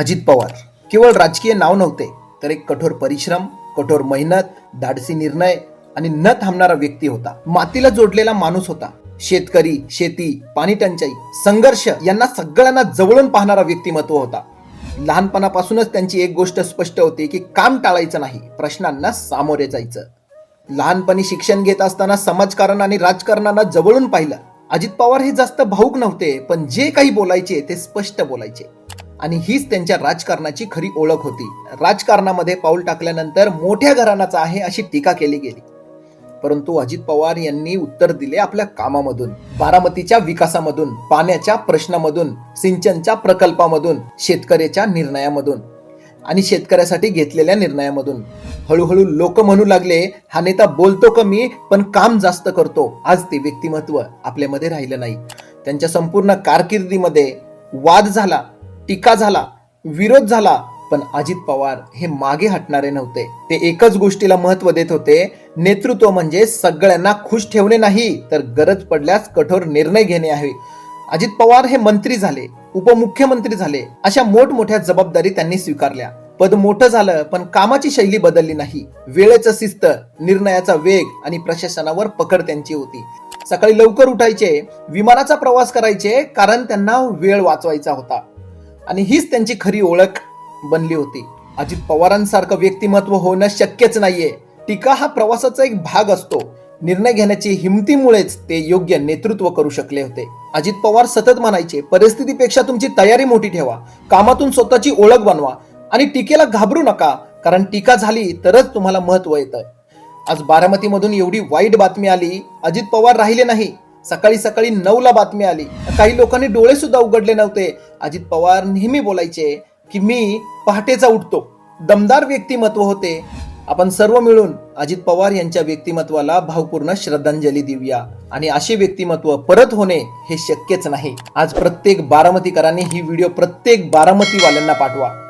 अजित पवार. केवळ राजकीय नाव नव्हते तर एक कठोर परिश्रम कठोर मेहनत धाडसी निर्णय आणि न थांबणारा व्यक्ती होता. मातीला जोडलेला माणूस होता. शेतकरी शेती पाणी टंचाई संघर्ष यांना सगळ्यांना जवळून पाहणारा व्यक्तिमत्व होता. लहानपणापासूनच त्यांची एक गोष्ट स्पष्ट होती की काम टाळायचं नाही प्रश्नांना सामोरे जायचं. लहानपणी शिक्षण घेत असताना समाजकारण आणि राजकारणाला जवळून पाहिलं. अजित पवार हे जास्त भाऊक नव्हते पण जे काही बोलायचे ते स्पष्ट बोलायचे. आणि हीच त्यांच्या राजकारणाची खरी ओळख होती. राजकारणामध्ये पाऊल टाकल्यानंतर मोठ्या घराण्याचा आहे अशी टीका केली गेली. परंतु अजित पवार यांनी उत्तर दिले आपल्या कामामधून बारामतीच्या विकासामधून पाण्याच्या प्रश्नामधून सिंचनच्या प्रकल्पामधून शेतकऱ्याच्या निर्णयामधून आणि शेतकऱ्यासाठी घेतलेल्या निर्णयामधून. हळूहळू लोक म्हणू लागले हा नेता बोलतो कमी पण काम जास्त करतो. आज ते व्यक्तिमत्व आपल्यामध्ये राहिलं नाही. त्यांच्या संपूर्ण कारकिर्दीमध्ये वाद झाला. टीका झाला विरोध झाला पण अजित पवार हे मागे हटणारे नव्हते. ते एकच गोष्टीला महत्त्व देत होते नेतृत्व म्हणजे सगळ्यांना खुश ठेवणे नाही तर गरज पडल्यास कठोर निर्णय घेणे आहे. अजित पवार हे मंत्री झाले उपमुख्यमंत्री झाले अशा मोठमोठ्या जबाबदारी त्यांनी स्वीकारल्या. पद मोठं झालं पण कामाची शैली बदलली नाही. वेळेचं शिस्त निर्णयाचा वेग आणि प्रशासनावर पकड त्यांची होती. सकाळी लवकर उठायचे विमानाचा प्रवास करायचे कारण त्यांना वेळ वाचवायचा होता. आणि हीच त्यांची खरी ओळख बनली होती. अजित पवारांसारखं व्यक्तिमत्व होणं शक्यच नाहीये. टीका हा प्रवासाचा एक भाग असतो. निर्णय घेण्याची हिमतीमुळेच ते योग्य नेतृत्व करू शकले होते. अजित पवार सतत म्हणायचे परिस्थितीपेक्षा तुमची तयारी मोठी ठेवा. कामातून स्वतःची ओळख बनवा. आणि टीकेला घाबरू नका कारण टीका झाली तरच तुम्हाला महत्त्व येतं. आज बारामतीमधून एवढी वाईट बातमी आली अजित पवार राहिले नाही. सकाळी सकाळी नऊला बातमी आली. काही लोकांनी डोळे सुद्धा उघडले नव्हते. अजित पवार नेहमी बोलायचे की मी पहाटेचा उठतो. दमदार व्यक्तिमत्व होते. आपण सर्व मिळून अजित पवार यांच्या व्यक्तिमत्वाला भावपूर्ण श्रद्धांजली देऊया. आणि असे व्यक्तिमत्व परत होणे हे शक्यच नाही. आज प्रत्येक बारामतीकरांनी ही व्हिडिओ प्रत्येक बारामतीवाल्यांना पाठवा.